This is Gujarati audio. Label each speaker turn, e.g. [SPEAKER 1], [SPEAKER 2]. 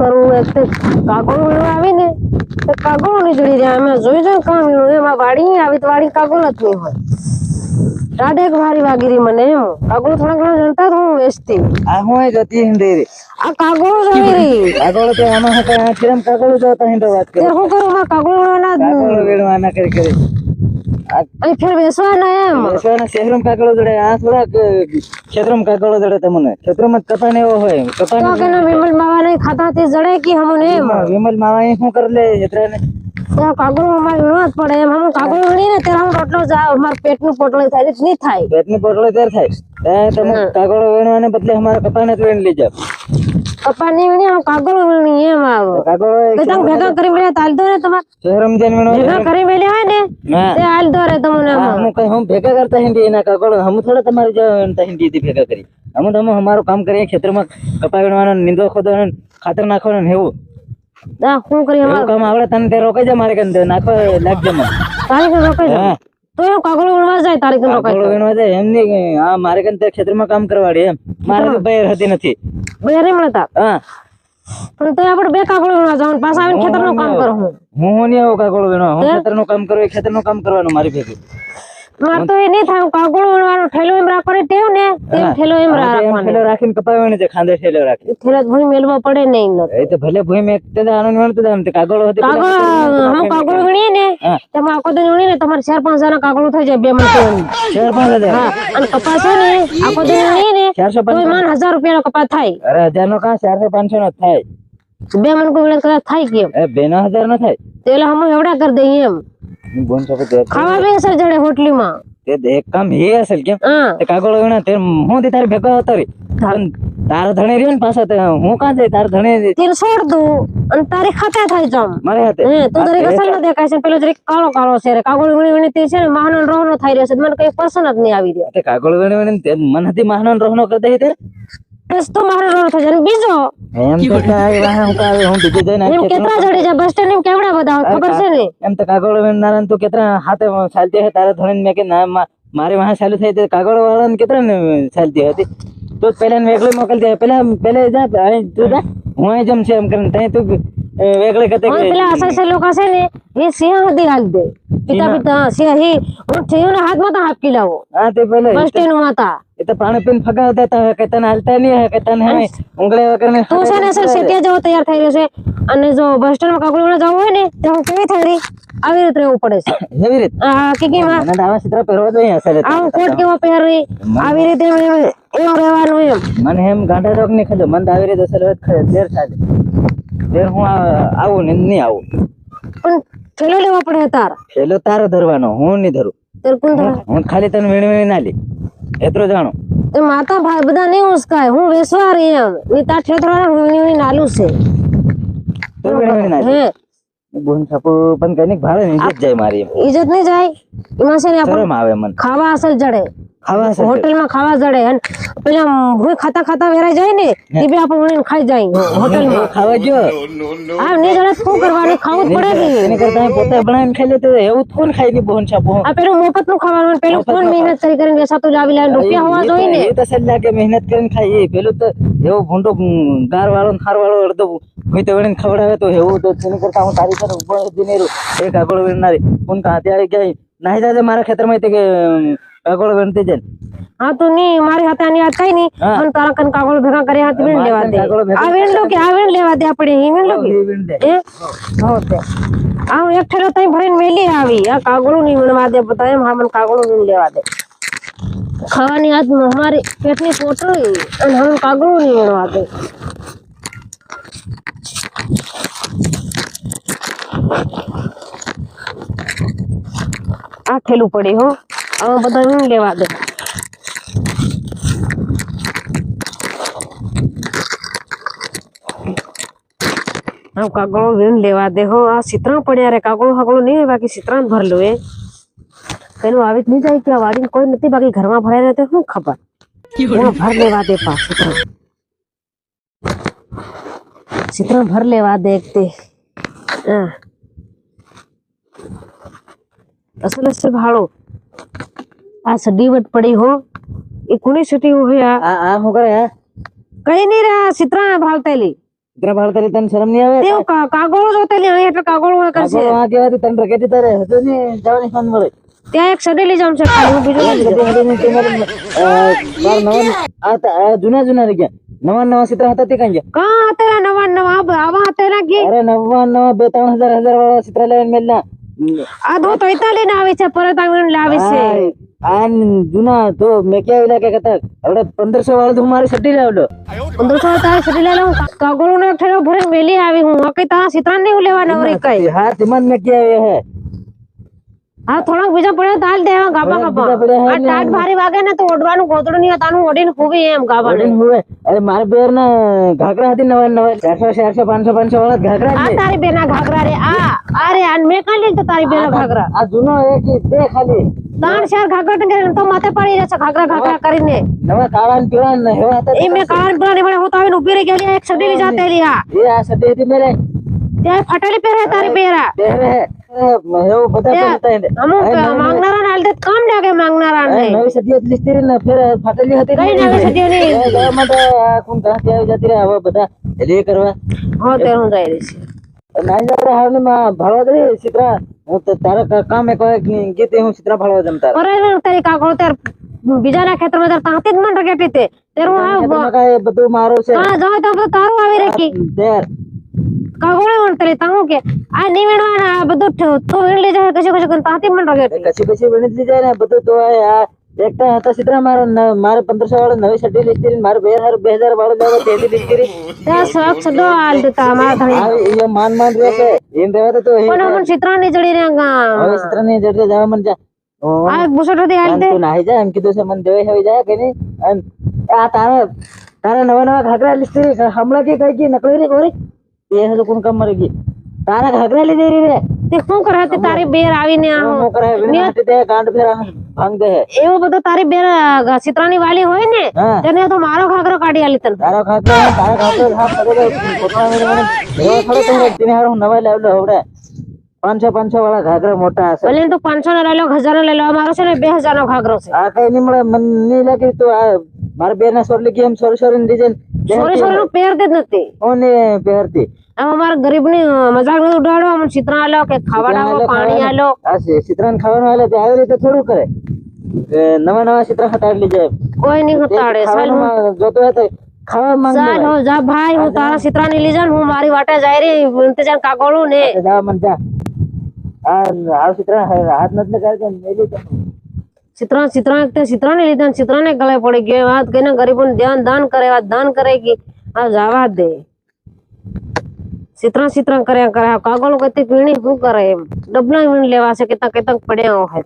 [SPEAKER 1] કરવું એક તો કાગળ વીણવા આવી ને તો કાગળો ચડી રહ્યા અમે જોઈ જોઈ કામ વીણું એમાં વાડી નહીં આવી તો વાડી કાગળ જ નહીં હોય. ટાઢે એક ભારી વાગીરી મને એમ. કાગળ થોડા ઘણા જણતા તો હું વેચતી.
[SPEAKER 2] આ હું જતી હિન્દી રે
[SPEAKER 1] આ કાગળો જવી રહી.
[SPEAKER 2] કાગળ તો આમાં હતા કિરમ કાગળ જોતા હિન્દો વાત કરે.
[SPEAKER 1] હું કરું? કાગળ વીણવાના
[SPEAKER 2] કાગળ વેડવા કરી કરી.
[SPEAKER 1] અહીં ફેર વેચવાના એમ.
[SPEAKER 2] વેસવાના શહેરમાં કાગળો જડે આ થોડાક ક્ષેત્રમ કાકળો જડે તમને. ક્ષેત્રમાં કપાને એવો હોય
[SPEAKER 1] તો
[SPEAKER 2] કપાને
[SPEAKER 1] કે ના વિમલ માવા નહીં ખાતા તે જડે કે હમને એમ.
[SPEAKER 2] વિમલ માવા એ શું કરી લે ક્ષેત્રને
[SPEAKER 1] તો કાગળો અમારે ન જ પડે એમ. હમ કાગળ વીણીને ત્યારે હું રોટલો જાવ મારા પેટનું પોટલો થાય નહીં થાય.
[SPEAKER 2] નું પોટલો ત્યારે થાય. તમે કાગળો વેણવાને બદલે અમારા કપાને જ વેણ લઈ જાવ
[SPEAKER 1] કપા ની વણી આમ કાગળ વણી એમ આવો.
[SPEAKER 2] કાગળો
[SPEAKER 1] ભેગા કરી મેલે તાલ દો રે તમાર.
[SPEAKER 2] શહેરમાં જન વણો
[SPEAKER 1] ભેગા કરી મેલે હોય ને તે હાલ દો રે તમને
[SPEAKER 2] હા, હું કઈ હું ભેગા કરતા હિન્દી એના કાગળ હમ થોડા તમારી જેવા હિન્દી થી ભેગા કરી. અમે તમે અમારું કામ કરીએ ખેતરમાં કપા વેણવાનો નિંદો ખોદવાનો ખાતર નાખવાનો ને એવું.
[SPEAKER 1] ના શું કરી
[SPEAKER 2] અમારું. કામ આવડે તને તે રોકાઈ જા મારે કંદે નાખો લાગજો મને.
[SPEAKER 1] તારીખ રોકાઈ જા. તો એવું કાગળ વીણવા જાય તારીખ રોકાઈ
[SPEAKER 2] કાગળો વેણવા જાય એમ નહીં આ મારે તે ખેતરમાં કામ કરવાડી એમ. મારે બૈર હતી નથી.
[SPEAKER 1] બે નહીં મળતા
[SPEAKER 2] હા.
[SPEAKER 1] પણ તે આપણે બે કાગળો વીણવા જવાનું. પાછા આવીને ખેતરનું કામ કરો હું.
[SPEAKER 2] હું નહીં આવો કાગળો વેણવા હું ખેતરનું કામ કરું ખેતરનું કામ કરવાનું મારી ભેગી.
[SPEAKER 1] મારે તો એ નહીં થાય કાગળ વીણવાનો ઠેલો એમ રાખવાની ટેવ ને તેમ ઠેલો એમ રાખવાનો.
[SPEAKER 2] ઠેલો રાખીને કપાવે ને જે ખાંદે ઠેલો રાખી.
[SPEAKER 1] ઠેલો ભૂઈ મેલવો પડે ને
[SPEAKER 2] એ તો ભલે ભૂઈ મે તે આનંદ વેણતો તો એમ તે કાગળો હતી
[SPEAKER 1] કાગળ હમ કાગળ વીણીએ ને તમે આખો દિન વીણીએ ને તમારે ચાર પાંચ હજાર કાગળો થઈ જાય બે મણ
[SPEAKER 2] ચાર પાંચ હજાર?
[SPEAKER 1] હા અને કપાસ છે ને આખો દિન વીણીએ ને
[SPEAKER 2] ચારસો
[SPEAKER 1] તો માન હજાર રૂપિયાનો કપાસ થાય.
[SPEAKER 2] અરે હજાર નો કા? ચારસો પાંચસો નો થાય.
[SPEAKER 1] બે મન કોઈ કદાચ થાય કેમ?
[SPEAKER 2] એ બે નો હજાર નો થાય
[SPEAKER 1] એટલે અમે એવડા કરી દઈએ એમ.
[SPEAKER 2] હું બોન છો તે
[SPEAKER 1] ખાવા બે અસર જડે હોટલીમાં.
[SPEAKER 2] તે એક કામ એ અસલ કેમ?
[SPEAKER 1] હા.
[SPEAKER 2] તે કાગળ વિના તે હું તે તારી ભેગો હતો રે તારો ધણે રહ્યો ને પાછા તે હું કાં જાય તારો ધણે
[SPEAKER 1] તેલ છોડ દઉં અને તારે ખાતા થાય જમ.
[SPEAKER 2] મારે હાથે?
[SPEAKER 1] હે તું દરેક અસલ ન દેખાય છે પેલો જરીક કાળો કાળો છે રે કાગળ વીણી વીણી તે છે ને માહનો રોહનો થઈ રહ્યો છે મને કઈ પસંદ જ નહીં આવી રહ્યો.
[SPEAKER 2] તે કાગળ વેણી વેણી તે મન હતી માહનો રોહનો કરી દે તે
[SPEAKER 1] બસ તો મારો રોહનો થઈ જાય બીજો.
[SPEAKER 2] એમ તો કાઈ વાહ હું કાંઈ હું બીજું જઈને
[SPEAKER 1] એમ કેટલા જડે છે બસ સ્ટેન્ડ એમ કેવડા ખબર છે? ને
[SPEAKER 2] એમ તો કાગળો વેણનારા તું કેટલા હાથે ચાલતી હે તારા ધણે મેં કે ના મારે વાહ ચાલુ થઈ તે કાગળો વાળાને કેટલા ને ચાલતી હતી. તો પેલા વેગળે મોકલી દે પેલા પેલે જા તું જા. હું અહીં જમ છે એમ કરીને ત્યાં તું વેગળે કતે
[SPEAKER 1] પેલા અસર લોકો છે ને એ સિંહ હતી હાલ દે. પિતા પિતા હા, સિંહ હું થયું ને હાથમાં તો હાપકી લાવો
[SPEAKER 2] હા તે પેલે
[SPEAKER 1] બસ સ્ટેન્ડમાં
[SPEAKER 2] એ તો પાણી પીને ફગાવ દેતા હોય કે તને હાલતા નહીં હોય કે તને હે ઉંગળે વગર
[SPEAKER 1] તું છે ને સર સેટિયા જેવો તૈયાર થઈ રહ્યો છે. અને જો બસ સ્ટેન્ડમાં કાકડી જવું હોય ને તો હું કેવી થઈ રહી આવી રીતે રહેવું પડે છે.
[SPEAKER 2] એવી રીતે?
[SPEAKER 1] હા કે માં
[SPEAKER 2] મને આવા ચિત્ર પહેરવા જોઈએ હશે
[SPEAKER 1] આવો કોટ કેવો પહેરી આવી રીતે એમ- રહેવાનું એમ.
[SPEAKER 2] મને એમ ગાંઠા રોગની ખજો મને આવી રીતે અસર ખરે દેર થાય. દેર હું આવું ને નહીં આવું.
[SPEAKER 1] ઠેલો લેવો પડે તાર.
[SPEAKER 2] પેલો તારો ધરવાનો હું નહીં ધરું.
[SPEAKER 1] તાર કોણ ધરે?
[SPEAKER 2] હું ખાલી તને વીણ વીણી ના લી એટલું જાણો.
[SPEAKER 1] એ માતા ભાઈ બધા નહીં ઉસકાય. હું વેસવા રહી એમ. ની તાર ઠેતરો હું નાલું છે.
[SPEAKER 2] તો વીણી વીણી ના
[SPEAKER 1] હે.
[SPEAKER 2] બોન છાપુ પણ કઈ ભાડે નહીં જાય મારી
[SPEAKER 1] ઇજ્જત નહીં જાય? એમાં છે ને આપણે
[SPEAKER 2] આવે મને.
[SPEAKER 1] ખાવા અસર જડે. હોટેલમાં ખાવા જડે અને પેલા ભૂઈ ખાતા ખાતા વેરાઈ જાય ને એ બી આપણે ઉણીને ખાઈ જાય હોટેલમાં
[SPEAKER 2] ખાવા જો
[SPEAKER 1] આ ને જડે તો શું કરવાનું ખાવું જ પડે ને
[SPEAKER 2] એને કરતા પોતે બનાવીને ખાઈ લેતો એવું થોડું ખાઈ ની બોન છાપુ
[SPEAKER 1] આ પેલું મોફતનું ખાવાનું પેલું કોણ મહેનત કરી કરીને વેસાતું જ આવી લાવીને રૂપિયા હોવા જોઈએ ને
[SPEAKER 2] એ તો સલ્લા કે મહેનત કરીને ખાઈ પેલું તો એવો ભૂંડો ગાર વાળો ને ખાર વાળો અડધો કોઈ તો વળીને ખવડાવે તો એવું તો તેની કરતા હું તારી સાથે ઊભો જ નહીં એક આગળ વીણનારી હું કાં અત્યારે ક્યાંય નાહી દાદા મારા ખેતરમાં તે કે કાગળ ગણતી જન
[SPEAKER 1] હા તો ની મારી હાથે આની વાત કઈ
[SPEAKER 2] ની.
[SPEAKER 1] મને તારા કન કાગળ ભેગા કરી હાથ વીણ લેવા દે. આ વીણ લો કે આ વીણ લેવા દે આપણે હી વીણ લો કે? હો? તે. આ એક ઠેરો તઈ ભરીને મેલી આવી. આ કાગળું ની વીણવા દે બધા એમ હા મન કાગળું વીણ લેવા દે. ખાવાની આજ અમારી પેટની પોટલી અને હવે કાગળું ની વીણવા દે. આ ઠેલું પડી હો હવે બધા વીણ લેવા દે આમ કાગળો વીણ લેવા દે હો આ સિત્રા પડ્યા રે કાગળો હાગળો નહીં હોય, બાકી સિત્રા ભરલું એ તેનું આવી જ નહીં જાય કે આ વાડીને કોઈ નથી બાકી ઘરમાં ભરાય રહે તો શું ખબર એમાં ભર લેવા દે પા સિત્રા સિત્રા ભર લેવા દે એક તે હા અસલ ભાડો આ સડી વટ પડી હો. એ કોની સટી હોય આ?
[SPEAKER 2] આ શું કરે
[SPEAKER 1] કઈ નહીં રે સિત્રા ભાળતેલી.
[SPEAKER 2] સિત્રા ભાળતેલી તને શરમ નહીં આવે?
[SPEAKER 1] તે કા- જોતેલી અહીં એટલે કાગળો હોય કરશે.
[SPEAKER 2] આ વાં કહેવાથી તને રકેટી તારે. હજો ને જવાની ફોન મળે.
[SPEAKER 1] ત્યાં એક સડી લઈ જાઉં છે. ખાલી હું બીજું
[SPEAKER 2] આ જૂના જૂના રહી ગયા. નવા નવા ચિત્ર હતા તે કઈ ગયા?
[SPEAKER 1] કા હતા નવા નવા? આવા હતા કે
[SPEAKER 2] અરે નવા નવા બે ત્રણ હજાર હજાર વાળા ચિત્ર લઈને મેલના
[SPEAKER 1] આ દો તો ઇતા લઈને આવે છે પરત આવીને લાવે છે.
[SPEAKER 2] આ જૂના તો કે ક્યાં લાગે કતા હવે 1500 વાળો તો મારે સટી લાવડો
[SPEAKER 1] 1500 વાળો તારે સટી લાવ કાગળો નો ઠેરો ભરીને મેલી આવી હું કઈ તા સિત્રાન ને લેવા નવરી કઈ?
[SPEAKER 2] હા તિમન મે કે આવે હે?
[SPEAKER 1] હા થોડાક બીજા પડે તાલ
[SPEAKER 2] દે ગાબા હે
[SPEAKER 1] આ ટાટ ભારી વાગે ને તો ઓડવાનું ગોતડું નહીં તાનું ઓડીને ખૂબી એમ ગાબા
[SPEAKER 2] ને હુએ અરે મારે બેર ને ઘાઘરા હતી નવા નવા ચારસો ચારસો પાંચસો પાંચસો વાળા ઘાઘરા
[SPEAKER 1] આ તારી બેના ઘાઘરા રે આ અરે આ મેં કાલી તો તારી બેના ઘાઘરા.
[SPEAKER 2] આ જૂનો એક બે ખાલી.
[SPEAKER 1] તાણ શેર ઘાઘરા ટંગે તો માથે પડી રહેશે ઘાઘરા ઘાઘરા કરીને.
[SPEAKER 2] નવા કાળા ને પીળા ને હેવા હતા
[SPEAKER 1] એ મેં કાળ પુરાની ને હું તો આવીને ઊભી રહી ગયેલી એક સડી જાતે આ
[SPEAKER 2] એ આ સડી હતી મેરે.
[SPEAKER 1] ત્યાં ફાટેલી પહેરે તારી પહેરા
[SPEAKER 2] પહેરે. એવું બધા.
[SPEAKER 1] અમુક માંગનારા ને હાલ દે કામ લાગે માંગનારા ને
[SPEAKER 2] નવી સદી હતી લીસ્તી ને ફેર ફાટેલી હતી
[SPEAKER 1] કઈ નવી સદી
[SPEAKER 2] ગામમાં તો આ કોણ ગાંઠી આવી જતી રહે હવે બધા લે કરવા.
[SPEAKER 1] હા તે હું જઈ રહી છે.
[SPEAKER 2] નાઈ જતા હાલમાં ભાળવા દે ચિત્રા હું તો તારા કામ એક ગીતે હું ચિત્રા ભાળવા જમતા
[SPEAKER 1] કરે તારી કાકો તાર બીજાના ખેતરમાં તાર તાંતી જ મન રગેટી તે તેરું આ
[SPEAKER 2] બધું મારું છે.
[SPEAKER 1] હા જાય તો તારું આવી રાખી.
[SPEAKER 2] તેર
[SPEAKER 1] કાગોળે વણતરી તાહું કે આ નહીં વેણવાના આ બધું ઠ- તો વેણ લઈ જાય કશું કશું કરીને તાંતી મન રગેટી
[SPEAKER 2] કશી કશી વણી જ જાય ને બધું તો આ આ એકતા હતા ચિત્રા મારે ન- મારે પંદરસો વાળો નવી સડી લીસ્તી મારે બે હજાર બે હજાર વાળો લેવા તેથી લીસ્તી
[SPEAKER 1] ત્યાં શોખ સડો હાલ દેતા અમારા ધણી
[SPEAKER 2] આ એ માન માન રહે છે એમ રહેવા દે તો એ
[SPEAKER 1] પણ અમન ચિત્રાની જડી રે ગામ
[SPEAKER 2] હવે ચિત્રની જડે જવા મન જા ઓ,
[SPEAKER 1] આ એક બુસટ હતી હાલ
[SPEAKER 2] આમ
[SPEAKER 1] દે
[SPEAKER 2] તું નાહી જા એમ કીધું છે મને દેવાય હવે જાય કે નહીં અન આ તારા તારા નવા નવા ઘાઘરા લીસ્તી હમણાં કે કઈ કે નકળી રે કોરી એ હજુ કામ મરી ગઈ તારા ઘાઘરા લીધે રી
[SPEAKER 1] તે શું કરે તે તારી બેર આવીને આ
[SPEAKER 2] નો કરે? તે ગાંઠ ફેરા ભાંગ દે હે.
[SPEAKER 1] એવું તારી બેર અ, વાલી હોય ને તેને તો મારો ઘાઘરો કાઢી આલી તને.
[SPEAKER 2] તારા ખાતે તારા ખાતે હાથ પકડે પોતાના મને મને એવો થોડો તો તેને હારું નવા લાવલો હવડે. પાંચસો પાંચસો વાળા ઘાઘરો મોટા હશે.
[SPEAKER 1] ભલે તો તું પાંચસો નો લઈ લો હજાર નો લઈ લો. મારો છે ને બે હજાર નો ઘાઘરો છે.
[SPEAKER 2] આ કઈ નહીં મળે મને નહીં લાગે તો આ મારા બેન ના સોરલી કે એમ sorry sorry design
[SPEAKER 1] sorry sorry નું પહેરતી જ નથી.
[SPEAKER 2] ઓને પહેરતી?
[SPEAKER 1] આમ અમારા ગરીબની મજાક નથી ઉડાડો અમને ચિત્રા આલો કે ખાવાના પાણી આલો
[SPEAKER 2] આ ચિત્રાન ખાવાનું આલે તો આવી રીતે થોડું કરે. નવા નવા ચિત્ર હટાડી લીધે
[SPEAKER 1] કોઈ નહીં હટાડે.
[SPEAKER 2] ખાવાનું જોતો હતો ખાવા માંગે
[SPEAKER 1] સાલ હો જા ભાઈ હું તારા ચિત્રા ની લઈ હું મારી વાટે જઈ રહી ઇંતજાર કાગળું ને
[SPEAKER 2] જા મન જા. આ આ ચિત્ર હાથ નથી લગાડતો મેલી ચિત્રણ
[SPEAKER 1] ચિત્રા એક ચિત્રા ને લીધા ચિત્રા ને ગળે પડી ગયો. વાત કહીને ગરીબો ધ્યાન દાન કરે વાત દાન કરે કે આ જવા દે. ચિત્રણ ચિત્રણ કર્યા કરે કાગળ કતી પીણી, શું કરે એમ. ડબલા વીણ લેવા છે કેતા કેતા પડ્યા હોય.